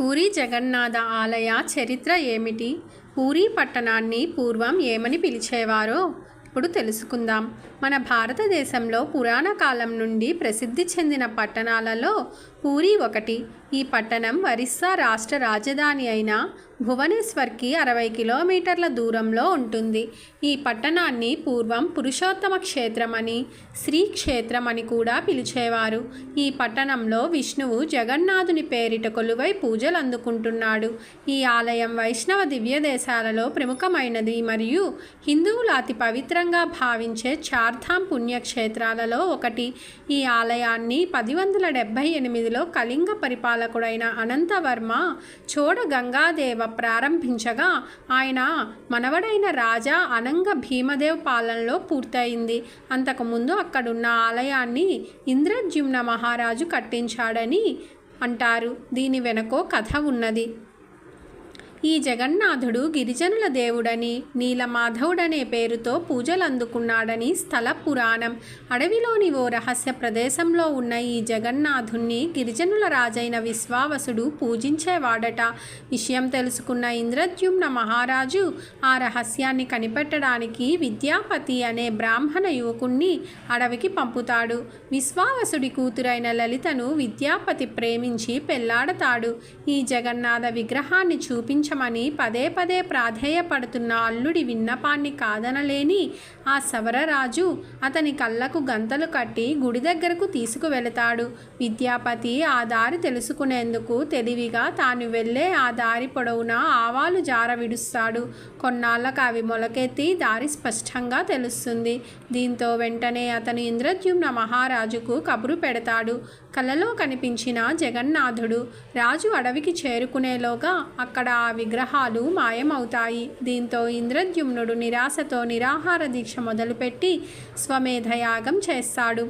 పూరి జగన్నాథ ఆలయ చరిత్ర ఏమిటి? పూరి పట్టణాన్ని పూర్వం ఏమని పిలిచేవారో ఇప్పుడు తెలుసుకుందాం. మన భారతదేశంలో పురాణ కాలం నుండి ప్రసిద్ధి చెందిన పట్టణాలలో పూరి ఒకటి. ఈ పట్టణం ఒరిస్సా రాష్ట్ర రాజధాని అయిన భువనేశ్వర్కి అరవై కిలోమీటర్ల దూరంలో ఉంటుంది. ఈ పట్టణాన్ని పూర్వం పురుషోత్తమ క్షేత్రమని శ్రీ క్షేత్రం అని కూడా పిలిచేవారు. ఈ పట్టణంలో విష్ణువు జగన్నాథుని పేరిట కొలువై పూజలు అందుకుంటున్నాడు. ఈ ఆలయం వైష్ణవ దివ్య దేశాలలో ప్రముఖమైనది మరియు హిందువులు అతి పవిత్రంగా భావించే చార్ధాం పుణ్యక్షేత్రాలలో ఒకటి. ఈ ఆలయాన్ని పది వందల డెబ్భై ఎనిమిదిలో కళింగ పరిపాలకుడైన అనంతవర్మ చోడ గంగాదేవ ప్రారంభించగా ఆయన మనవడైన రాజా అనంగ భీమదేవ్ పాలనలో పూర్తయింది. అంతకుముందు అక్కడున్న ఆలయాన్ని ఇంద్రజ్యుమ్న మహారాజు కట్టించాడని అంటారు. దీని వెనకో కథ ఉన్నది. ఈ జగన్నాథుడు గిరిజనుల దేవుడని నీలమాధవుడనే పేరుతో పూజలు అందుకున్నాడని స్థల పురాణం. అడవిలోని ఓ రహస్య ప్రదేశంలో ఉన్న ఈ జగన్నాథుణ్ణి గిరిజనుల రాజైన విశ్వావసుడు పూజించేవాడట. విషయం తెలుసుకున్న ఇంద్రద్యుమ్న మహారాజు ఆ రహస్యాన్ని కనిపెట్టడానికి విద్యాపతి అనే బ్రాహ్మణ యువకుణ్ణి అడవికి పంపుతాడు. విశ్వావసుడి కూతురైన లలితను విద్యాపతి ప్రేమించి పెళ్ళాడతాడు. ఈ జగన్నాథ విగ్రహాన్ని చూపించ రక్షించమని పదే పదే ప్రాధేయపడుతున్న అల్లుడి విన్నపాన్ని కాదనలేని ఆ సవరరాజు అతని కళ్ళకు గంతలు కట్టి గుడి దగ్గరకు తీసుకువెళతాడు. విద్యాపతి ఆ దారి తెలుసుకునేందుకు తెలివిగా తాను వెళ్ళే ఆ దారి పొడవునా ఆవాలు జార విడుస్తాడు. కొన్నాళ్ళకు అవి మొలకెత్తి దారి స్పష్టంగా తెలుస్తుంది. దీంతో వెంటనే అతను ఇంద్రద్యుమ్న మహారాజుకు కబురు పెడతాడు. కలలో కనిపించిన జగన్నాథుడు రాజు అడవికి చేరుకునేలోగా అక్కడ ఆ విగ్రహాలు మాయమవుతాయి. దీంతో ఇంద్రద్యుమ్నుడు నిరాశతో నిరాహార దీక్ష మొదలుపెట్టి స్వమేధయాగం చేస్తాడు.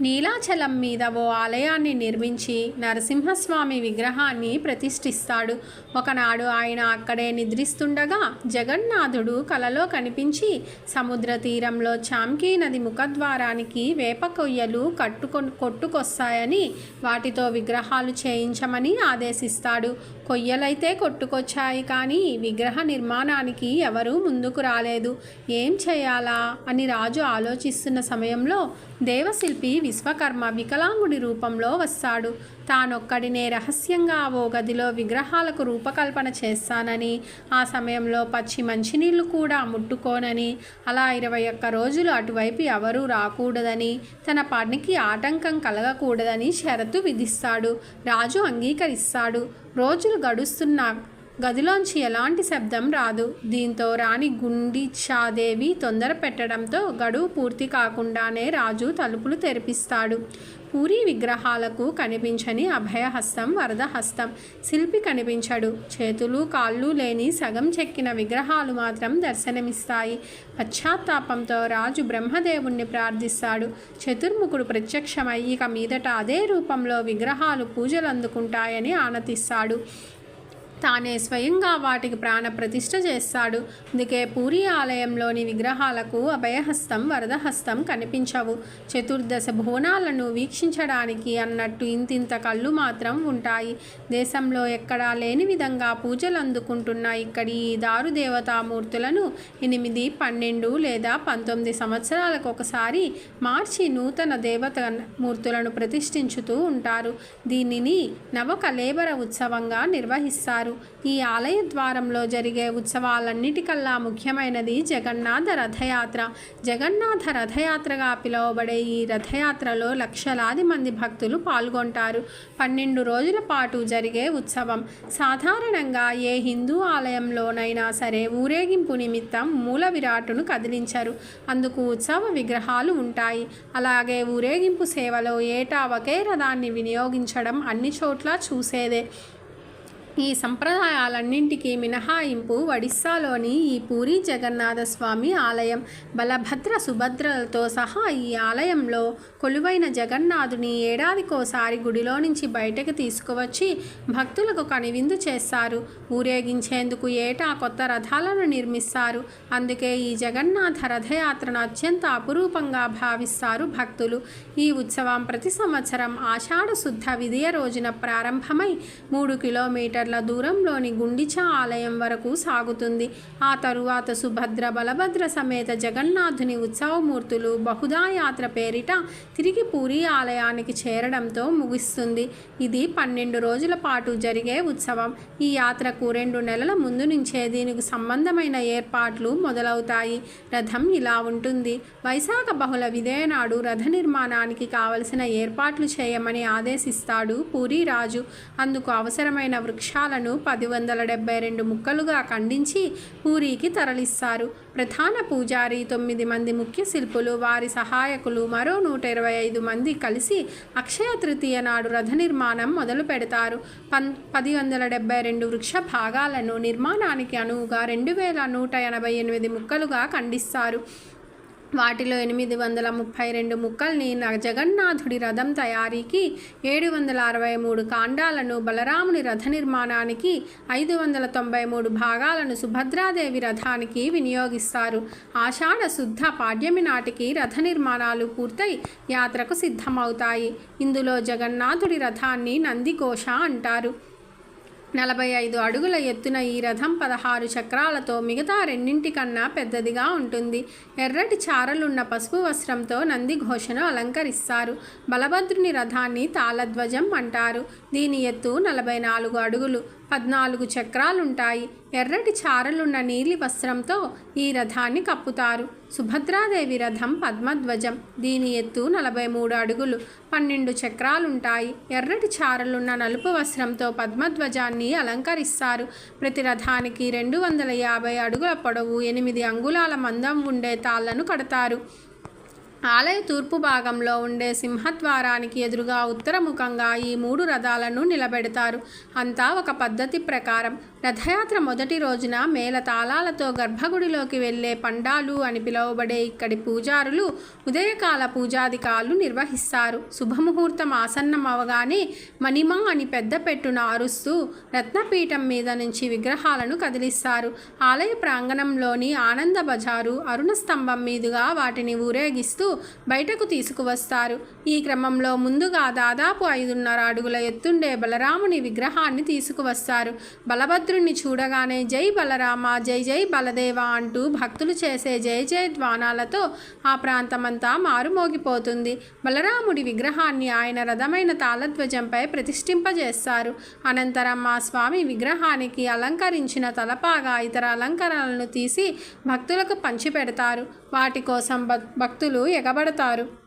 నీలాచలం మీద ఓ ఆలయాన్ని నిర్మించి నరసింహస్వామి విగ్రహాన్ని ప్రతిష్ఠిస్తాడు. ఒకనాడు ఆయన అక్కడే నిద్రిస్తుండగా జగన్నాథుడు కలలో కనిపించి సముద్ర తీరంలో చాంకీ నది ముఖద్వారానికి వేప కొయ్యలు కట్టుకొ కొట్టుకొస్తాయని వాటితో విగ్రహాలు చేయించమని ఆదేశిస్తాడు. కొయ్యలైతే కొట్టుకొచ్చాయి కానీ విగ్రహ నిర్మాణానికి ఎవరూ ముందుకు రాలేదు. ఏం చేయాలా అని రాజు ఆలోచిస్తున్న సమయంలో దేవశిల్పి విశ్వకర్మ వికలాంగుడి రూపంలో వస్తాడు. తానొక్కడినే రహస్యంగా ఓ గదిలో విగ్రహాలకు రూపకల్పన చేస్తానని ఆ సమయంలో పచ్చి మంచినీళ్ళు కూడా ముట్టుకోనని అలా ఇరవై ఒక్క రోజులు అటువైపు ఎవరూ రాకూడదని తన పనికి ఆటంకం కలగకూడదని షరతు విధిస్తాడు. రాజు అంగీకరిస్తాడు. రోజులు గడుస్తున్నా గదిలోంచి ఎలాంటి శబ్దం రాదు. దీంతో రాణి గుండిచాదేవి తొందర పెట్టడంతో గడువు పూర్తి కాకుండానే రాజు తలుపులు తెరిపిస్తాడు. పూరి విగ్రహాలకు కనిపించని అభయహస్తం వరదహస్తం శిల్పి కనిపించడు. చేతులు కాళ్ళు లేని సగం చెక్కిన విగ్రహాలు మాత్రం దర్శనమిస్తాయి. పశ్చాత్తాపంతో రాజు బ్రహ్మదేవుణ్ణి ప్రార్థిస్తాడు. చతుర్ముఖుడు ప్రత్యక్షమై ఇక మీదట అదే రూపంలో విగ్రహాలు పూజలు అందుకుంటాయని ఆనతిస్తాడు. తానే స్వయంగా వాటికి ప్రాణ ప్రతిష్ఠ చేస్తాడు. అందుకే పూరి ఆలయంలోని విగ్రహాలకు అభయహస్తం వరదహస్తం కనిపించవు. చతుర్దశ భువనాలను వీక్షించడానికి అన్నట్టు ఇంతింత కళ్ళు మాత్రం ఉంటాయి. దేశంలో ఎక్కడా లేని విధంగా పూజలు అందుకుంటున్న ఇక్కడి ఈ దారు దేవతామూర్తులను ఎనిమిది పన్నెండు లేదా పంతొమ్మిది సంవత్సరాలకు ఒకసారి మార్చి నూతన దేవత మూర్తులను ప్రతిష్ఠించుతూ ఉంటారు. దీనిని నవకలేబర ఉత్సవంగా నిర్వహిస్తారు. ఈ ఆలయ ద్వారంలో జరిగే ఉత్సవాలన్నిటికల్లా ముఖ్యమైనది జగన్నాథ రథయాత్ర. జగన్నాథ రథయాత్రగా పిలువబడే ఈ రథయాత్రలో లక్షలాది మంది భక్తులు పాల్గొంటారు. పన్నెండు రోజుల పాటు జరిగే ఉత్సవం. సాధారణంగా ఏ హిందూ ఆలయంలోనైనా సరే ఊరేగింపు నిమిత్తం మూల విరాటును కదిలించరు. అందుకు ఉత్సవ విగ్రహాలు ఉంటాయి. అలాగే ఊరేగింపు సేవలో ఏటా ఒకే రథాన్ని వినియోగించడం అన్ని చోట్ల చూసేదే. ఈ సంప్రదాయాలన్నింటికీ మినహాయింపు ఒడిస్సాలోని ఈ పూరి జగన్నాథ స్వామి ఆలయం బలభద్ర సుభద్రలతో సహా ఈ ఆలయంలో కొలువైన జగన్నాథుని ఏడాదికోసారి గుడిలో నుంచి బయటకు తీసుకువచ్చి భక్తులకు కనివిందు చేస్తారు. ఊరేగించేందుకు ఏటా కొత్త రథాలను నిర్మిస్తారు. అందుకే ఈ జగన్నాథ రథయాత్రను అత్యంత అపురూపంగా భావిస్తారు భక్తులు. ఈ ఉత్సవం ప్రతి సంవత్సరం ఆషాఢ శుద్ధ విదయ రోజున ప్రారంభమై మూడు కిలోమీటర్ కిలోమీటర్ల దూరంలోని గుండిచా ఆలయం వరకు సాగుతుంది. ఆ తరువాత సుభద్ర బలభద్ర సమేత జగన్నాథుని ఉత్సవమూర్తులు బహుదా యాత్ర పేరిట తిరిగి పూరి ఆలయానికి చేరడంతో ముగిస్తుంది. ఇది పన్నెండు రోజుల పాటు జరిగే ఉత్సవం. ఈ యాత్రకు రెండు నెలల ముందు నుంచే దీనికి సంబంధమైన ఏర్పాట్లు మొదలవుతాయి. రథం ఇలా ఉంటుంది. వైశాఖ బహుళ విదేనాడు రథ నిర్మాణానికి కావలసిన ఏర్పాట్లు చేయమని ఆదేశిస్తాడు పూరి రాజు. అందుకు అవసరమైన వృక్ష వృక్షాలను పది వందల డెబ్బై రెండు ముక్కలుగా ఖండించి పూరీకి తరలిస్తారు. ప్రధాన పూజారి తొమ్మిది మంది ముఖ్య శిల్పులు వారి సహాయకులు మరో నూట ఇరవై ఐదు మంది కలిసి అక్షయ తృతీయ నాడు రథ నిర్మాణం మొదలు పెడతారు. పన్ పది వందల డెబ్బై రెండు వృక్ష భాగాలను నిర్మాణానికి అనువుగా రెండు వేల నూట ఎనభై ఎనిమిది ముక్కలుగా ఖండిస్తారు. వాటిలో ఎనిమిది వందల ముప్పై రెండు ముక్కల్ని న- జగన్నాథుడి రథం తయారీకి ఏడు వందల అరవై మూడు కాండాలను బలరాముని రథ నిర్మాణానికి ఐదు వందల తొంభై మూడు భాగాలను సుభద్రాదేవి రథానికి వినియోగిస్తారు. ఆషాఢ శుద్ధ పాడ్యమి నాటికి రథ నిర్మాణాలు పూర్తయి యాత్రకు సిద్ధమవుతాయి. ఇందులో జగన్నాథుడి రథాన్ని నందిఘోష అంటారు. నలభై ఐదు అడుగుల ఎత్తున ఈ రథం పదహారు చక్రాలతో మిగతా రెండింటికన్నా పెద్దదిగా ఉంటుంది. ఎర్రటి చారలున్న పసుపు వస్త్రంతో నంది ఘోషను అలంకరిస్తారు. బలభద్రుని రథాన్ని తాళధ్వజం అంటారు. దీని ఎత్తు నలభై నాలుగు అడుగులు పద్నాలుగు చక్రాలుంటాయి. ఎర్రటి చారలున్న నీలి వస్త్రంతో ఈ రథాన్ని కప్పుతారు. సుభద్రాదేవి రథం పద్మధ్వజం. దీని ఎత్తు నలభై మూడు అడుగులు పన్నెండు చక్రాలుంటాయి. ఎర్రటి చారలున్న నలుపు వస్త్రంతో పద్మధ్వజాన్ని అలంకరిస్తారు. ప్రతి రథానికి రెండు వందల యాభై అడుగుల పొడవు ఎనిమిది అంగుళాల మందం ఉండే తాళ్ళను కడతారు. ఆలయ తూర్పు భాగంలో ఉండే సింహద్వారానికి ఎదురుగా ఉత్తరముఖంగా ఈ మూడు రథాలను నిలబెడతారు. అంతా ఒక పద్ధతి ప్రకారం. రథయాత్ర మొదటి రోజున మేళ తాళాలతో గర్భగుడిలోకి వెళ్ళే పండాలు అని పిలువబడే ఇక్కడి పూజారులు ఉదయకాల పూజాధికారులు నిర్వహిస్తారు. శుభముహూర్తం ఆసన్నం అవగానే మణిమా అని పెద్ద పెట్టున అరుస్తూ రత్నపీఠం మీద నుంచి విగ్రహాలను కదిలిస్తారు. ఆలయ ప్రాంగణంలోని ఆనంద బజారు అరుణ స్తంభం మీదుగా వాటిని ఊరేగిస్తూ బయటకు తీసుకువస్తారు. ఈ క్రమంలో ముందుగా దాదాపు ఐదున్నర అడుగుల ఎత్తుండే బలరాముని విగ్రహాన్ని తీసుకువస్తారు. బలభద్రుణ్ణి చూడగానే జై బలరామ జై జై బలదేవ అంటూ భక్తులు చేసే జయ జయ ధ్వానాలతో ఆ ప్రాంతమంతా మారుమోగిపోతుంది. బలరాముడి విగ్రహాన్ని ఆయన రథమైన తాళధ్వజంపై ప్రతిష్ఠింపజేస్తారు. అనంతరం మా స్వామి విగ్రహానికి అలంకరించిన తలపాగా ఇతర అలంకరణలను తీసి భక్తులకు పంచిపెడతారు. వాటి కోసం భక్తులు ఎగబడతారు.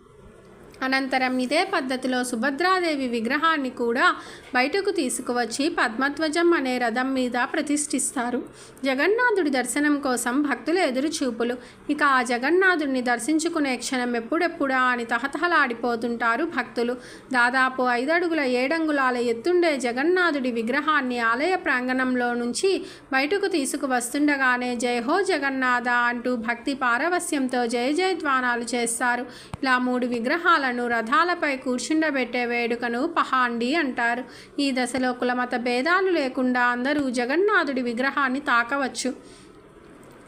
అనంతరం ఇదే పద్ధతిలో సుభద్రాదేవి విగ్రహాన్ని కూడా బయటకు తీసుకువచ్చి పద్మధ్వజం అనే రథం మీద ప్రతిష్ఠిస్తారు. జగన్నాథుడి దర్శనం కోసం భక్తుల ఎదురుచూపులు. ఇక ఆ జగన్నాథుడిని దర్శించుకునే క్షణం ఎప్పుడెప్పుడా అని తహతహలాడిపోతుంటారు భక్తులు. దాదాపు ఐదడుగుల ఏడంగులాల ఎత్తుండే జగన్నాథుడి విగ్రహాన్ని ఆలయ ప్రాంగణంలో నుంచి బయటకు తీసుకువస్తుండగానే జయ హో జగన్నాథ అంటూ భక్తి పారవస్యంతో జయ జయధ్వానాలు చేస్తారు. ఇలా మూడు విగ్రహాలను రథాలపై కూర్చుండబెట్టే వేడుకను పహాండి అంటారు. ఈ దశలో కులమత భేదాలు లేకుండా అందరూ జగన్నాథుడి విగ్రహాన్ని తాకవచ్చు.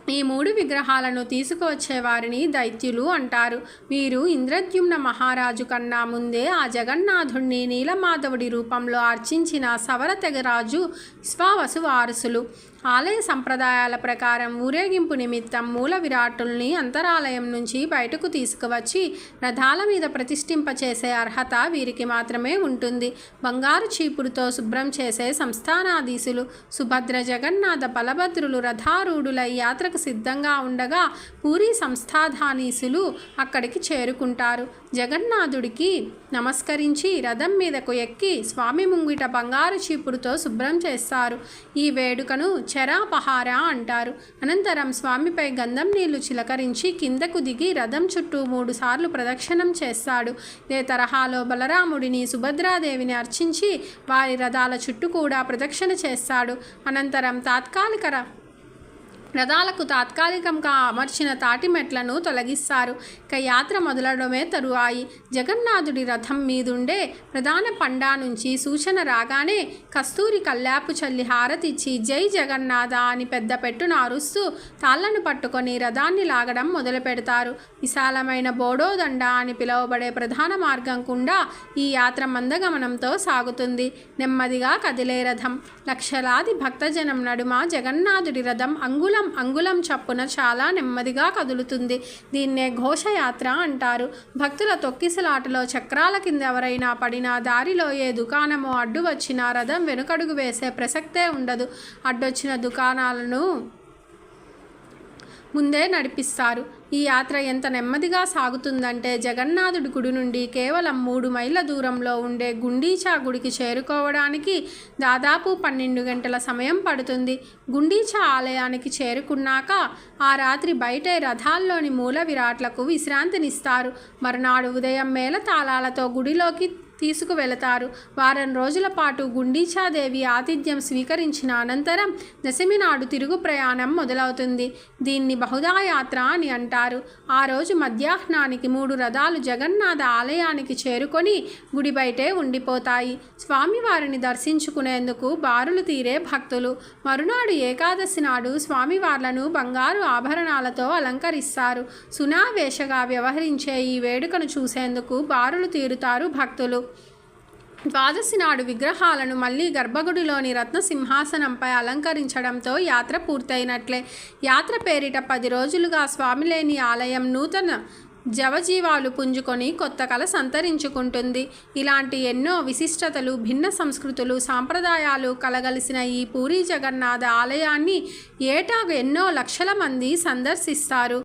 ఈ మూడు విగ్రహాలను తీసుకువచ్చే వారిని దైత్యులు అంటారు. వీరు ఇంద్రద్యుమ్న మహారాజు కన్నా ముందే ఆ జగన్నాథుణ్ణి నీలమాధవుడి రూపంలో అర్చించిన సవర తెగరాజు విశ్వావసు వారసులు. ఆలయ సంప్రదాయాల ప్రకారం ఊరేగింపు నిమిత్తం మూల విరాటుల్ని అంతరాలయం నుంచి బయటకు తీసుకువచ్చి రథాల మీద ప్రతిష్ఠింపచేసే అర్హత వీరికి మాత్రమే ఉంటుంది. బంగారు చీపుడుతో శుభ్రం చేసే సంస్థానాధీశులు సుభద్ర జగన్నాథ బలభద్రులు రథారూఢులై యాత్రకు సిద్ధంగా ఉండగా పూరి సంస్థాధానీసులు అక్కడికి చేరుకుంటారు. జగన్నాథుడికి నమస్కరించి రథం మీదకు ఎక్కి స్వామి ముంగిట బంగారు చీపుడుతో శుభ్రం చేస్తారు. ఈ వేడుకను చరాపహార అంటారు. అనంతరం స్వామిపై గంధం నీళ్ళు చిలకరించి కిందకు దిగి రథం చుట్టూ మూడు సార్లు ప్రదక్షిణం చేస్తాడు. ఇదే తరహాలో బలరాముడిని సుభద్రాదేవిని అర్చించి వారి రథాల చుట్టూ కూడా ప్రదక్షిణ చేస్తాడు. అనంతరం తాత్కాలిక రథాలకు తాత్కాలికంగా అమర్చిన తాటిమెట్లను తొలగిస్తారు. ఇక యాత్ర మొదలడమే తరువాయి. జగన్నాథుడి రథం మీదుండే ప్రధాన పండా నుంచి సూచన రాగానే కస్తూరి కల్లాపు చల్లి హారతిచ్చి జై జగన్నాథ అని పెద్ద పెట్టున అరుస్తూ తాళ్ళను పట్టుకొని రథాన్ని లాగడం మొదలు పెడతారు. విశాలమైన బోడోదండ అని పిలువబడే ప్రధాన మార్గం గుండా ఈ యాత్ర మందగమనంతో సాగుతుంది. నెమ్మదిగా కదిలే రథం. లక్షలాది భక్తజనం నడుమ జగన్నాథుడి రథం అంగుళం అంగుళం చప్పున చాలా నెమ్మదిగా కదులుతుంది. దీన్నే ఘోషయాత్ర అంటారు. భక్తుల తొక్కిసలాటలో చక్రాల కింద ఎవరైనా పడినా దారిలో ఏ దుకాణమో అడ్డు వచ్చినా రథం వెనుకడుగు వేసే ప్రసక్తే ఉండదు. అడ్డొచ్చిన దుకాణాలను ముందే నడిపిస్తారు. ఈ యాత్ర ఎంత నెమ్మదిగా సాగుతుందంటే జగన్నాథుడి గుడి నుండి కేవలం మూడు మైళ్ళ దూరంలో ఉండే గుండీచా గుడికి చేరుకోవడానికి దాదాపు పన్నెండు గంటల సమయం పడుతుంది. గుండీచా ఆలయానికి చేరుకున్నాక ఆ రాత్రి బయటే రథాల్లోని మూల విరాట్లకు విశ్రాంతినిస్తారు. మరునాడు ఉదయం మేళ తాళాలతో గుడిలోకి తీసుకువెళతారు. వారం రోజుల పాటు గుండీచాదేవి ఆతిథ్యం స్వీకరించిన అనంతరం దశమి నాడు తిరుగు ప్రయాణం మొదలవుతుంది. దీన్ని బహుదా యాత్ర అని అంటారు. ఆ రోజు మధ్యాహ్నానికి మూడు రథాలు జగన్నాథ ఆలయానికి చేరుకొని గుడి బయటే ఉండిపోతాయి. స్వామివారిని దర్శించుకునేందుకు బారులు తీరే భక్తులు. మరునాడు ఏకాదశి నాడు స్వామివార్లను బంగారు ఆభరణాలతో అలంకరిస్తారు. సునావేశగా వ్యవహరించే ఈ వేడుకను చూసేందుకు బారులు తీరుతారు భక్తులు. ద్వాదశి నాడు విగ్రహాలను మళ్ళీ గర్భగుడిలోని రత్న సింహాసనంపై అలంకరించడంతో యాత్ర పూర్తయినట్లే. యాత్ర పేరిట పది రోజులుగా స్వామిలేని ఆలయం నూతన జవజీవాలు పుంజుకొని కొత్త కళ సంతరించుకుంటుంది. ఇలాంటి ఎన్నో విశిష్టతలు భిన్న సంస్కృతులు సాంప్రదాయాలు కలగలిసిన ఈ పూరీ జగన్నాథ ఆలయాన్ని ఏటా ఎన్నో లక్షల మంది సందర్శిస్తారు.